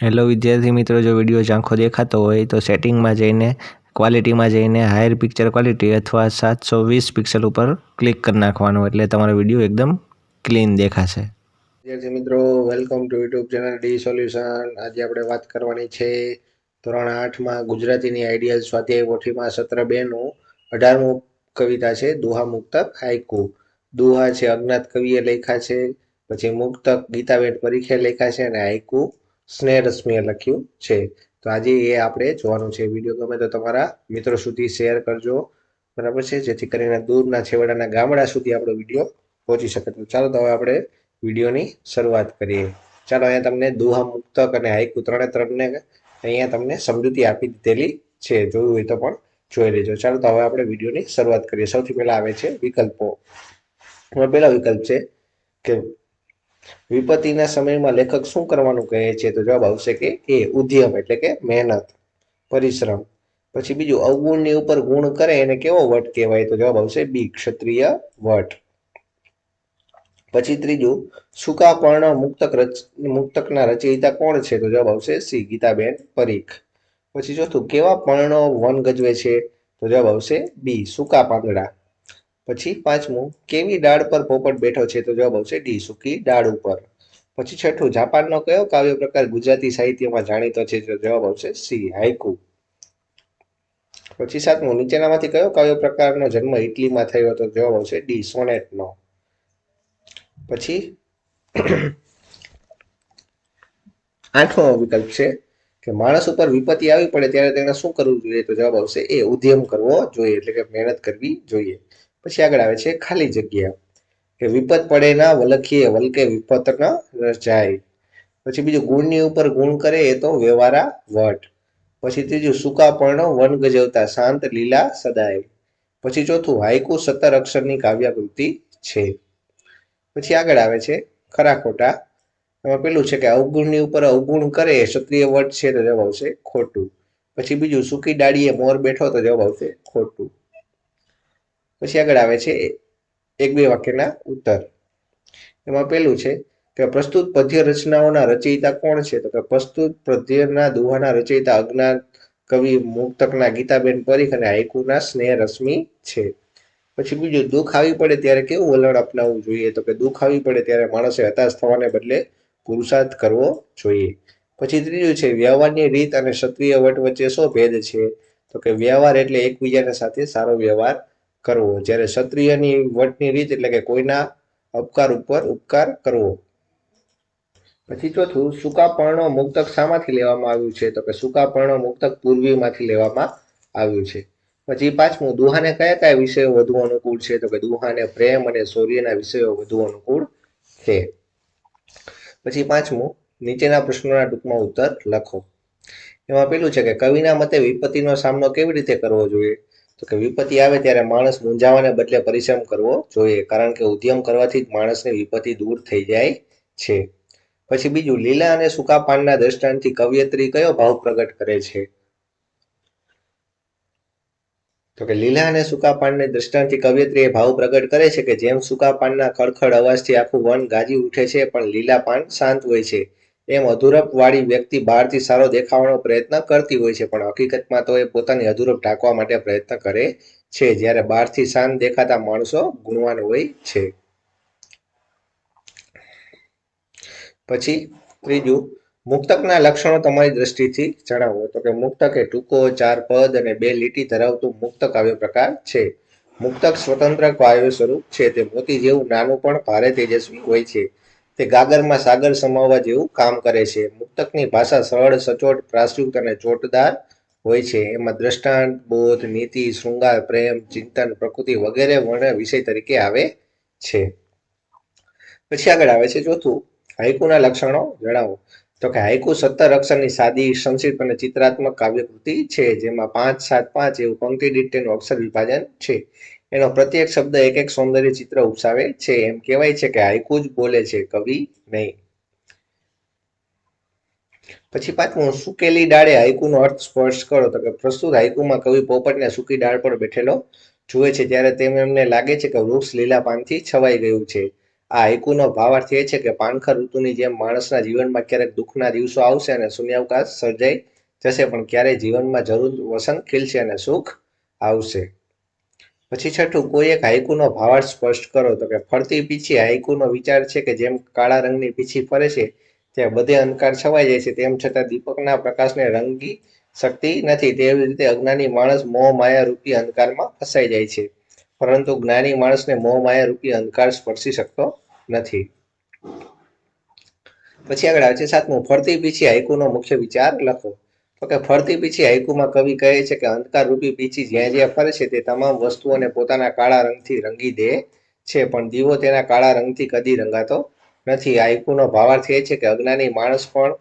Hello વિદ્યાર્થી મિત્રો, જો વીડિયો ઝાંખો દેખાતો હોય તો સેટિંગમાં જઈને ક્વોલિટીમાં જઈને હાયર પિક્ચર ક્વોલિટી અથવા સાતસો વીસ પિક્સલ ઉપર ક્લિક કરી નાખવાનું. એટલે તમારો વીડિયો એકદમ ક્લીન દેખાશે. વિદ્યાર્થી મિત્રો welcome to YouTube channel D solution આજે આપણે વાત કરવાની છે ધોરણ આઠમાં ગુજરાતીની આઈડિયલ સ્વાધ્યાય પોથીમાં સત્ર બેનું અઢારમું કવિતા છે, દુહા મુક્તક હાઈકુ દુહા છે અજ્ઞાત કવિએ લખ્યા છે, પછી મુક્તક ગીતાબેન પરીખે લખ્યા છે અને હાઈકુ સ્નેહ રશ્મિએ લખ્યું છે. તો આજે એ આપણે જોવાનું છે વીડિયો ગમે તો તમારા મિત્રો સુધી શેર કરજો. બરાબર છે? જેથી કરીને દૂરના છેવાડાના ગામડા સુધી આપણો વીડિયો પહોંચી શકે. તો ચાલો તો હવે આપણે વિડીયોની શરૂઆત કરીએ. ચાલો, અહીંયા તમને દુહા મુક્તક અને હાઈકુ ત્રણે ત્રણને અહીંયા તમને સમજૂતી આપી દીધેલી છે. જોયું હોય તો પણ જોઈ લેજો. ચાલો તો હવે આપણે વિડીયોની શરૂઆત કરીએ. સૌથી પહેલા આવે છે વિકલ્પો. હવે પહેલો વિકલ્પ છે કે વિપત્તિના સમયમાં લેખક શું કરવાનું કહે છે? તો જવાબ આવશે કે એ ઉદ્યમ એટલે કે મહેનત, પરિશ્રમ. પછી બીજું, અવગુણની ઉપર ગુણ કરે એને કેવો વટ કહેવાય? તો જવાબ આવશે બી, ક્ષત્રિય વટ. પછી ત્રીજું, સુકાપર્ણ મુક્તક રચ, મુક્તકના રચયિતા કોણ છે? તો જવાબ આવશે સી, ગીતાબેન પરીખ. પછી ચોથું, કેવા પર્ણો વન ગજવે છે? તો જવાબ આવશે બી, સૂકા પાંદડા. પછી પાંચમું, કેવી ડાળ પર પોપટ બેઠો છે તો જવાબ આવશે ડી, સૂકી ડાળ ઉપર. પછી છઠ્ઠું, જાપાનનો કયો કાવ્ય પ્રકાર ગુજરાતી સાહિત્યમાં જાણીતો છે તો જવાબ આવશે સી હાઈકુ પછી સાતમું, નીચેનામાંથી કયો કાવ્ય પ્રકારનો જન્મ ઇટલીમાં થયો હતો જવાબ આવશે ડી, સોનેટનો. પછી આઠમો વિકલ્પ છે કે માણસ ઉપર વિપત્તિ આવી પડે ત્યારે તેને શું કરવું જોઈએ તો જવાબ આવશે એ ઉદ્યમ કરવો જોઈએ, એટલે કે મહેનત કરવી જોઈએ. પછી આગળ આવે છે ખાલી જગ્યા. કે વિપત પડે ના, વલખીએ, વલકે વિપત ન રચાય. પછી બીજું ગુણની ઉપર ગુણ કરે એ તો વ્યવહારા વટ. પછી ત્રીજું સૂકા પર્ણો વન ગજવતા શાંત, લીલા, સદાય. પછી ચોથું હાઈકુ સત્તર અક્ષરની કાવ્યાકૃતિ છે. પછી આગળ આવે છે ખરા ખોટા. એમાં પેલું છે કે અવગુણની ઉપર અવગુણ કરે, ક્ષત્રિય વટ છે તો જવાબ આવશે ખોટું. પછી બીજું સૂકી ડાળીએ મોર બેઠો તો જવાબ આવશે ખોટું. પછી આગળ આવે છે એક બે વાક્યના ઉત્તર. એમાં પેલું છે કે પ્રસ્તુત પદ્ય રચનાઓના રચયિતા કોણ છે? તો કે પ્રસ્તુત પદ્યના દુહાના રચયિતા અજ્ઞાન કવિ મુક્તકના ગીતાબેન પરીખ અને હાઈકુના સ્નેહ રશ્મિ છે. પછી બીજું દુઃખ આવી પડે ત્યારે કેવું વલણ અપનાવવું જોઈએ? તો કે દુઃખ આવી પડે ત્યારે માણસે હતાશ થવાને બદલે પુરુષાર્થ કરવો જોઈએ. પછી ત્રીજું છે વ્યવહારની રીત અને ક્ષત્રિય વટ વચ્ચે શું ભેદ છે? તો કે વ્યવહાર એટલે એકબીજાને સાથે સારો વ્યવહાર કરવો. જ્યારે ક્ષત્રિયની વટની રીત એટલે કે કોઈના અપકાર ઉપર ઉપકાર કરવો. પછી ચોથું સૂકા પર્ણો મુક્તક શામાંથી લેવામાં આવ્યું છે? તો કે સૂકા પર્ણો મુક્તક પૂર્વીમાંથી લેવામાં આવ્યું છે. પછી પાંચમું, દુહાને કયા કયા વિષયો વધુ અનુકૂળ છે? તો કે દુહાને પ્રેમ અને શૌર્યના વિષયો વધુ અનુકૂળ છે. પછી પાંચમું, નીચેના પ્રશ્નોના ટૂંકમાં ઉત્તર લખો. એમાં પેલું છે કે કવિના મતે વિપત્તિનો સામનો કેવી રીતે કરવો જોઈએ? તો કે વિપત્તિ આવે ત્યારે માણસ મૂંઝાવાને બદલે પરિશ્રમ કરવો જોઈએ, કારણ કે ઉદ્યમ કરવાથી જ માણસની વિપત્તિ દૂર થઈ જાય છે. પછી બીજું, લીલા અને સૂકા પાનના દ્રષ્ટાંતથી કવિયત્રી કયો ભાવ પ્રગટ કરે છે? તો કે લીલા અને સૂકા પાનને દ્રષ્ટાંતથી કવિયત્રી એ ભાવ પ્રગટ કરે છે કે જેમ સૂકા પાનના ખડખડ અવાજથી આખું વન ગાજી ઉઠે છે, પણ લીલા પાન શાંત હોય છે. એમ અધૂરપ વાળી વ્યક્તિ બહારથી સારો દેખાવાનો પ્રયત્ન કરતી હોય છે, પણ હકીકતમાં તો એ પોતાની અધૂરપ ઢાંકવા માટે પ્રયત્ન કરે છે, જ્યારે બહારથી શાંત દેખાતા માણસો ગુણવાન હોય છે. પછી ત્રીજું, મુક્તકના લક્ષણો તમારી દ્રષ્ટિથી જણાવો. તો કે મુક્તક એ ટૂંકો, ચાર પદ અને બે લીટી ધરાવતું મુક્ત કાવ્ય પ્રકાર છે. મુક્તક સ્વતંત્ર કાવ્ય સ્વરૂપ છે, તે મોતી જેવું નાનું પણ ભારે તેજસ્વી હોય છે. તે ગાગરમાં સાગર સમાવવા જેવું કામ કરે છે. મુક્તકની ભાષા સરળ, સચોટ પ્રાસયુક્ત અને ચોટદાર હોય છે. એમાં દ્રષ્ટાંત, બોધ, નીતિ, શૃંગાર, પ્રેમ, ચિંતન, પ્રકૃતિ વગેરે વર્ણ વિષય તરીકે આવે છે. પછી આગળ આવે છે ચોથું હાઈકુના લક્ષણો જણાવો. તો કે હાઈકુ સત્તર અક્ષરની સાદી, સંક્ષિપ્ત અને ચિત્રાત્મક કાવ્યકૃતિ છે, જેમાં પાંચ સાત પાંચ એવું પંક્તિ દીઠ અક્ષર વિભાજન છે. એનો પ્રત્યેક શબ્દ એક એક સૌંદર્ય ચિત્ર ઉપસાવે છે. એમ કહેવાય છે કે હાઈકુ જ બોલે છે કવિ નહીં. પછી પાંચમું, સુકેલી ડાળે હાઈકુનો અર્થ સ્પર્શ કરો. તો કે પ્રસ્તુત હાઈકુમાં કવિ પોપટને સૂકી ડાળ પર બેઠેલો જુએ છે. ત્યારે તેમ એમને લાગે છે કે વૃક્ષ લીલા પાનથી છવાઈ ગયું છે. આ હાઈકુનો ભાવાર્થ એ છે કે પાનખર ઋતુની જેમ માણસના જીવનમાં ક્યારેક દુઃખના દિવસો આવશે અને શૂન્યાવકાશ સર્જાઈ જશે, પણ ક્યારેય જીવનમાં જરૂર વસંત ખીલશે અને સુખ આવશે. પછી છઠ્ઠું કોઈ એક હાઈકુનો ભાવાર્થ સ્પષ્ટ કરો. તો કે ફરતી પીછી હાઈકુનો વિચાર છે કે જેમ કાળા રંગની પીછી ફરે છે, ત્યાં બધે અંધકાર છવાઈ જાય છે, તેમ છતાં દીપકના પ્રકાશને રંગી શકતી નથી. તેવી રીતે અજ્ઞાની માણસ મોહ માયા રૂપી અંધકારમાં ફસાઈ જાય છે. પરંતુ જ્ઞાની માણસને મોહ માયા રૂપી અંધકાર સ્પર્શી શકતો નથી. પછી આગળ આવે છે સાતમું, ફરતી પીછી હાઈકુનો મુખ્ય વિચાર લખો. તો કે ફરતી પીછી હાઈકુમાં કવિ કહે છે કે અંધકાર રૂપી પીછી જ્યાં જ્યાં ફરે છે તે તમામ વસ્તુઓને પોતાના કાળા રંગથી રંગી દે છે, પણ દીવો તેના કાળા રંગથી કદી રંગાતો નથી. હાઈકુનો ભાવાર્થ એ છે કે અજ્ઞાની માણસ પણ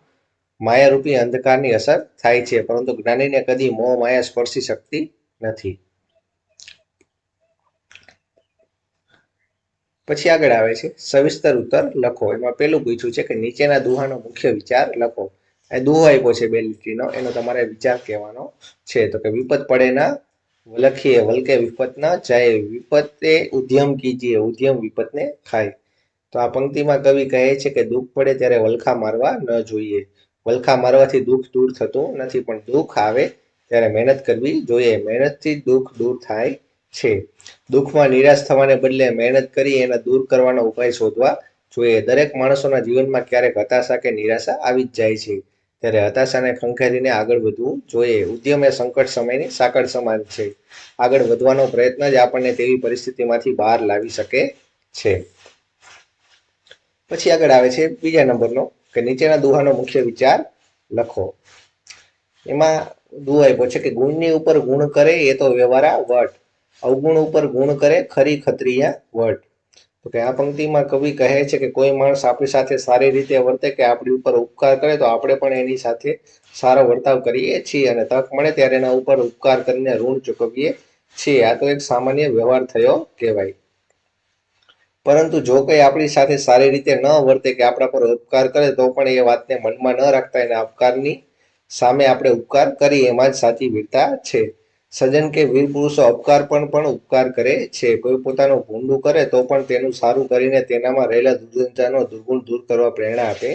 માયારૂપી અંધકારની અસર થાય છે, પરંતુ જ્ઞાનીને કદી મોહ માયા સ્પર્શી શકતી નથી. પછી આગળ આવે છે, સવિસ્તર ઉત્તર લખો. એમાં પેલું પૂછ્યું છે કે નીચેના દુહાનો મુખ્ય વિચાર લખો. દુહો આપ્યો છે બે લીટીનો એનો તમારે વિચાર કહેવાનો છે. તો કે વિપત પડે ના લખીએ વલકે વિપત ના જાય વિપતે ઉદ્યમ કીજીએ ઉદ્યમ વિપતને ખાય. તો આ પંક્તિમાં કવિ કહે છે કે દુઃખ પડે ત્યારે વલખા મારવા ન જોઈએ. વલખા મારવાથી દુઃખ દૂર થતું નથી, પણ દુઃખ આવે ત્યારે મહેનત કરવી જોઈએ. મહેનતથી દુઃખ દૂર થાય છે. દુઃખમાં નિરાશ થવાને બદલે મહેનત કરી એને દૂર કરવાનો ઉપાય શોધવા જોઈએ. દરેક માણસોના જીવનમાં ક્યારેક હતાશા કે નિરાશા આવી જ જાય છે. ત્યારે હતાશાને ખંખેરીને આગળ વધવું જોઈએ. ઉદ્યમ એ સંકટ સમયની સાંકળ સમાન છે. આગળ વધવાનો પ્રયત્ન જ આપણને તેવી પરિસ્થિતિમાંથી બહાર લાવી શકે છે. પછી આગળ આવે છે બીજા નંબરનો, કે નીચેના દુહાનો મુખ્ય વિચાર લખો. એમાં દુહા આપ્યો છે કે ગુણની ઉપર ગુણ કરે એ તો વ્યવહારા વટ. અવગુણ ઉપર ગુણ કરે ખરી ખત્રિયા વટ. તો કે આ પંક્તિમાં કવિ કહે છે કે કોઈ માણસ આપણી સાથે સારી રીતે વર્તે કે આપણી ઉપર ઉપકાર કરે, તો આપણે પણ એની સાથે સારો વર્તાવ કરીએ છીએ અને તક મળે ત્યારે એના ઉપર ઉપકાર કરીને ઋણ ચૂકવીએ છીએ. આ તો એક સામાન્ય વ્યવહાર થયો કહેવાય. પરંતુ જો કોઈ આપણી સાથે સારી રીતે ન વર્તે કે આપણા પર ઉપકાર કરે, તો પણ એ વાતને મનમાં ન રાખતા એના ઉપકારની સામે આપણે ઉપકાર કરી એમાં જ સાચી વીરતા છે. સજ્જન કે વીર પુરુષો અપકાર પણ પણ ઉપકાર કરે છે. કોઈ પોતાનું ભૂંડું કરે તો પણ તેનું સારું કરીને તેનામાં રહેલા દુર્જનતાનો દુર્ગુણ દૂર કરવા પ્રેરણા આપે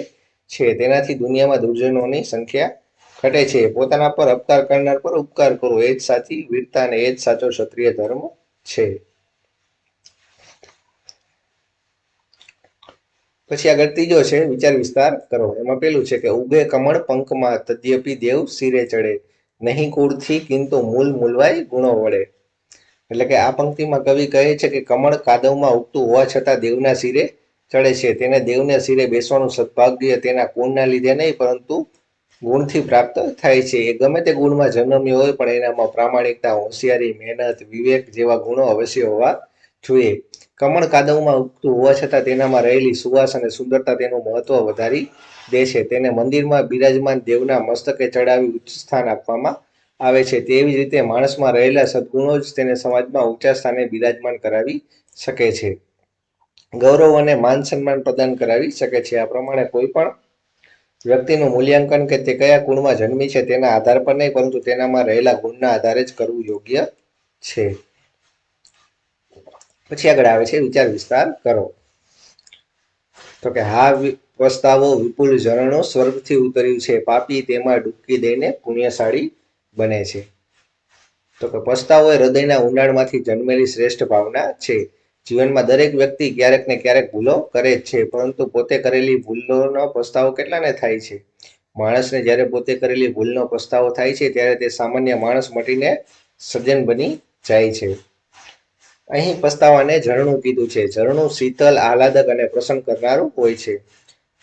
છે. તેનાથી દુનિયામાં દુર્જનોની સંખ્યા ઘટે છે. પોતાના પર અપકાર કરનાર પર ઉપકાર કરવો એ જ સાચી વીરતા અને એ જ સાચો ક્ષત્રિય ધર્મ છે. પછી આગળ ત્રીજો છે, વિચાર વિસ્તાર કરો. એમાં પેલું છે કે ઉગે કમળ પંખમાં તદ્યપી દેવ શિરે ચડે. નહીં કુળથી, કિંતુ મૂલ મૂલવાય ગુણો વળે એટલે કે આ પંક્તિમાં કવિ કહે છે કે કમળ કાદવમાં ઉગતું હોવા છતાં દેવના શિરે ચડે છે. તેને દેવના શિરે બેસવાનું સદભાગ્ય તેના ગુણના લીધે નહીં, પરંતુ ગુણથી પ્રાપ્ત થાય છે. એ ગમે તે ગુણમાં જન્મ્યો હોય, પણ એનામાં પ્રામાણિકતા, હોશિયારી, મહેનત, વિવેક જેવા ગુણો અવશ્ય હોવા જોઈએ. કમળ કાદવમાં ઉગતું હોવા છતાં તેનામાં રહેલી સુવાસ અને સુંદરતા તેનું મહત્વ વધારી દે છે. તેને મંદિરમાં બિરાજમાન દેવના મસ્તકે ચડાવી ઉચ્ચ સ્થાન આપવામાં આવે છે. તેવી જ રીતે માણસમાં રહેલા સદગુણો જ તેને સમાજમાં ઊંચા સ્થાને બિરાજમાન કરાવી શકે છે. ગૌરવ અને માન સન્માન પ્રદાન કરાવી શકે છે. આ પ્રમાણે કોઈ પણ વ્યક્તિનું મૂલ્યાંકન કે તે કયા ગુણમાં જન્મી છે તેના આધાર પર નહીં, પરંતુ તેનામાં રહેલા ગુણના આધારે જ કરવું યોગ્ય છે. પછી આગળ આવે છે. વિચાર વિસ્તાર કરો. તો કે હા પસ્તાવો વિપુલ ઝરણો સ્વર્ગથી ઉતર્યું છે. પાપી તેમાં ડૂબકી દઈને પુણ્યશાળી બને છે. તો કે પસ્તાવો એ હૃદયના ઊંડાણમાંથી જન્મેલી શ્રેષ્ઠ ભાવના છે. જીવનમાં દરેક વ્યક્તિ ક્યારેક ને ક્યારેક ભૂલો કરે જ છે, પરંતુ પોતે કરેલી ભૂલોનો પસ્તાવો કેટલાને થાય છે? માણસને જ્યારે પોતે કરેલી ભૂલનો પસ્તાવો થાય છે, ત્યારે તે સામાન્ય માણસ મટીને સજ્જન બની જાય છે. અહીં પસ્તાવાને ઝરણું કીધું છે. ઝરણું શીતલ, આહલાદક અને પ્રસન્ન કરનારું હોય છે.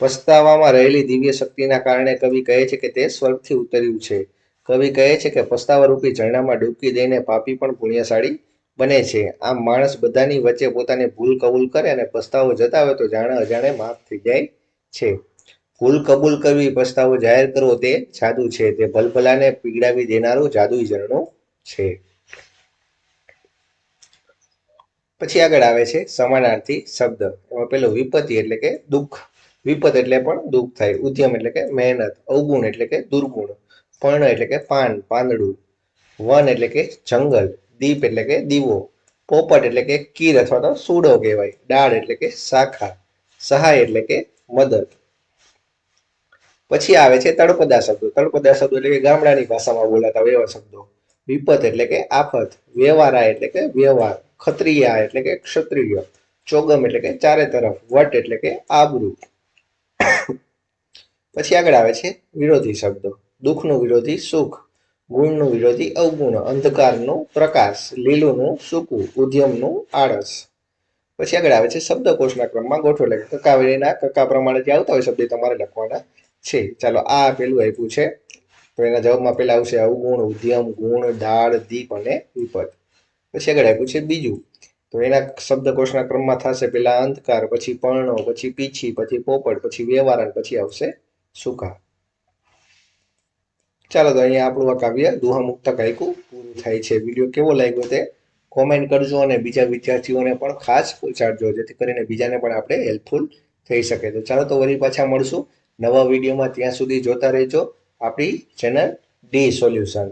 પસ્તાવામાં રહેલી દિવ્ય શક્તિના કારણે કવિ કહે છે કે તે સ્વર્ગથી ઉતર્યું છે. કવિ કહે છે કે પસ્તાવારૂપી ઝરણામાં ડૂબકી દઈને પાપી પણ પુણ્યશાળી બને છે. આમ માણસ બધાની વચ્ચે પોતાની ભૂલ કબૂલ કરે અને પસ્તાવો જતા હોય તો જાણે અજાણે માફ થઈ જાય છે. ભૂલ કબૂલ કરવી, પસ્તાવો જાહેર કરવો તે જાદુ છે. તે ભલભલાને પીગડાવી દેનારું જાદુઈ ઝરણું છે. પછી આગળ આવે છે સમાનાર્થી શબ્દ. એમાં પેલો વિપત્તિ એટલે કે દુઃખ. વિપત એટલે પણ દુઃખ થાય ઉદ્યમ એટલે કે મહેનત અવગુણ એટલે કે દુર્ગુણ પર્ણ એટલે કે પાન પાંદડું વન એટલે કે જંગલ દીપ એટલે કે દીવો પોપટ એટલે કે કીર અથવા તો સૂડો કહેવાય ડાળ એટલે કે શાખા સહાય એટલે કે મદદ પછી આવે છે તળપદા શબ્દો તળપદા શબ્દો એટલે કે ગામડાની ભાષામાં બોલાતા એવા શબ્દો વિપત એટલે કે આફત વ્યવહારા એટલે કે વ્યવહાર ખત્રિયા એટલે કે ક્ષત્રિય ચોગમ એટલે કે ચારે તરફ વટ એટલે કે આબરૂ પછી આગળ આવે છે વિરોધી શબ્દો. દુઃખનું વિરોધી, સુખ. ગુણનું વિરોધી, અવગુણ. અંધકારનું પ્રકાશ. લીલુંનું સૂકું. ઉદ્યમનું આળસ. પછી આગળ આવે છે શબ્દકોશના ક્રમમાં ગોઠવો. એટલે કકા વેરીના કકા પ્રમાણે જે આવતા હોય શબ્દ તમારે લખવાના છે. ચાલો આ પેલું આપ્યું છે. તો એના જવાબમાં પેલા આવશે અવગુણ, ઉદ્યમ, ગુણ, ઢાળ, દીપ અને વિપદ. પછી આગળ આપ્યું છે બીજું. તો એના શબ્દકોશના ક્રમમાં થશે પેલા અંધકાર, પછી પર્ણો, પછી પીછી, પછી પોપટ, પછી વ્યવહાર પછી આવશે સુખા ચાલો તો અહીંયા આપણું આ કાવ્ય દુહા મુક્તક આયકું પૂરું થાય છે. વીડિયો કેવો લાગ્યો તે કોમેન્ટ કરજો અને બીજા વિદ્યાર્થીઓને પણ ખાસ પહોંચાડજો, જેથી કરીને બીજાને પણ આપણે હેલ્પફુલ થઈ શકે. તો ચાલો તો વળી પાછા મળશું. નવા વિડીયોમાં ત્યાં સુધી જોતા રહેજો. આપણી ચેનલ ડી સોલ્યુશન.